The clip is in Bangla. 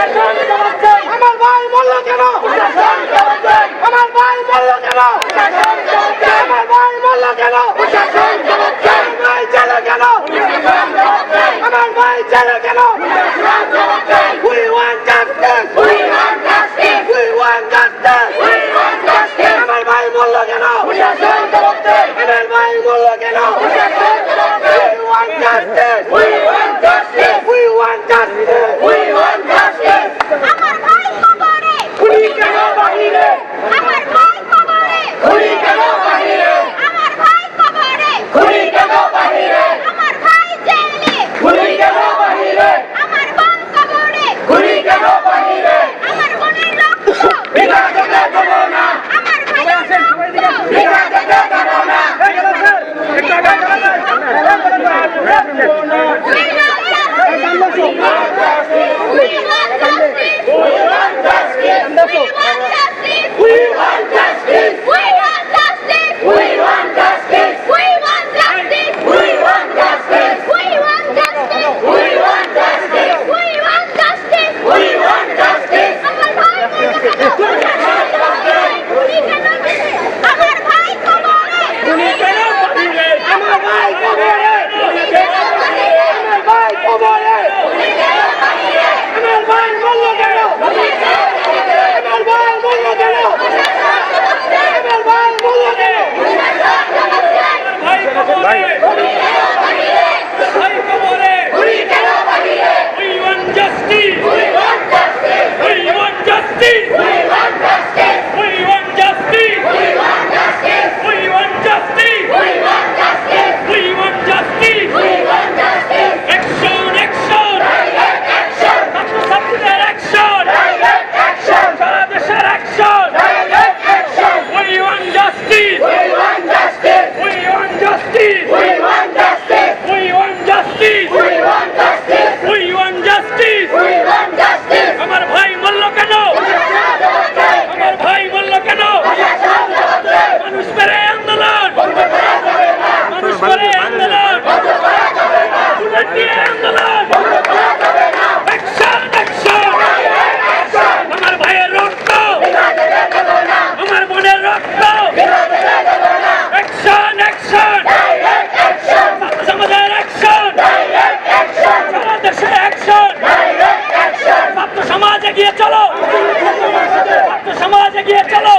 আমার ভাই বলল কেন আমার ভাই বলল কেন আমার ভাই বলল কেন ভাই চলে কেন আমার ভাই চলে কেন We want justice. We want justice. We want justice. We want justice. আমার ভাই বলল কেন আমার ভাই বলল কেন We want justice. We want justice. দেশে অ্যাকশন ছাত্র সমাজ এগিয়ে চলো! ছাত্র সমাজ এগিয়ে চলো!